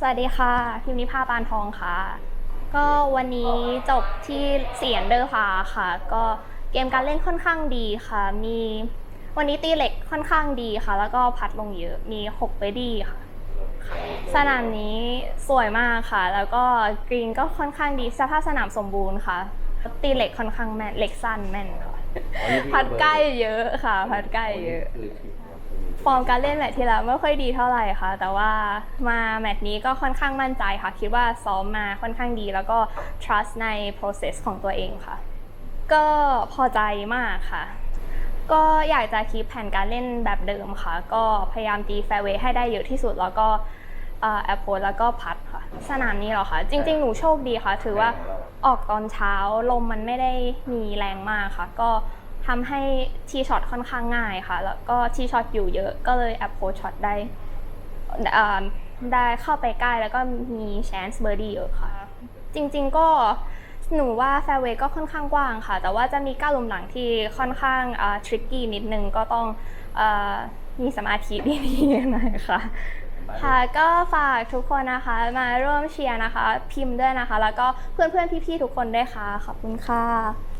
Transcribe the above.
สวัสดีค่ะ พิมนิพาปานทองค่ะ ก็วันนี้จบที่เสียนเดอร์พาค่ะ ก็เกมการเล่นค่อนข้างดีค่ะ มีวันนี้ตีเหล็กค่อนข้างดีค่ะ แล้วก็พัดลงเยอะ มี6เบดี้ค่ะ สนามนี้สวยมากค่ะ แล้วก็กรีนก็ค่อนข้างดี สภาพสนามสมบูรณ์ค่ะ ตีเหล็กค่อนข้างแม่น เหล็กสั้นแม่นค่ะ พัดใกล้เยอะค่ะ พัดใกล้เยอะ ฟอร์มการเล่นแมตช์ที่แล้วไม่ค่อยดีเท่าไหร่ค่ะ แต่ว่ามาแมตช์นี้ก็ค่อนข้างมั่นใจค่ะ คิดว่าซ้อมมาค่อนข้างดี แล้วก็ trust ใน process ของตัวเองค่ะ ก็พอใจมากค่ะ ก็อยากจะคีปแผนการเล่นแบบเดิมค่ะ ก็พยายามตีแฟร์เวย์ให้ได้เยอะที่สุดแล้วก็แอปโพแล้วก็พัดค่ะ สนามนี้เหรอคะจริง ๆ หนูโชคดีค่ะ ถือว่า ออกตอนเช้าลมมันไม่ได้มีแรงมากค่ะ ก็ทำให้ทีช็อตค่อนข้างง่ายค่ะ แล้วก็ทีช็อตอยู่เยอะก็เลยแอปโพช็อตได้ได้เข้าไปใกล้แล้วก็มีแชนส์เบอร์ดี้เยอะค่ะ จริงๆก็หนูว่าแฟร์เวย์ก็ค่อนข้างกว้างค่ะ แต่ว่าจะมีก้าวลมหลังที่ค่อนข้างทริกกี้นิดนึงก็ต้องอมีสมาธิดีๆหน่อยค่ะ ค่ะก็ฝากทุกคนนะคะมาร่วมเชียร์นะคะ พิมพ์ด้วยนะคะ แล้วก็เพื่อนๆพี่ๆทุกคนด้วยค่ะขอบคุณค่ะ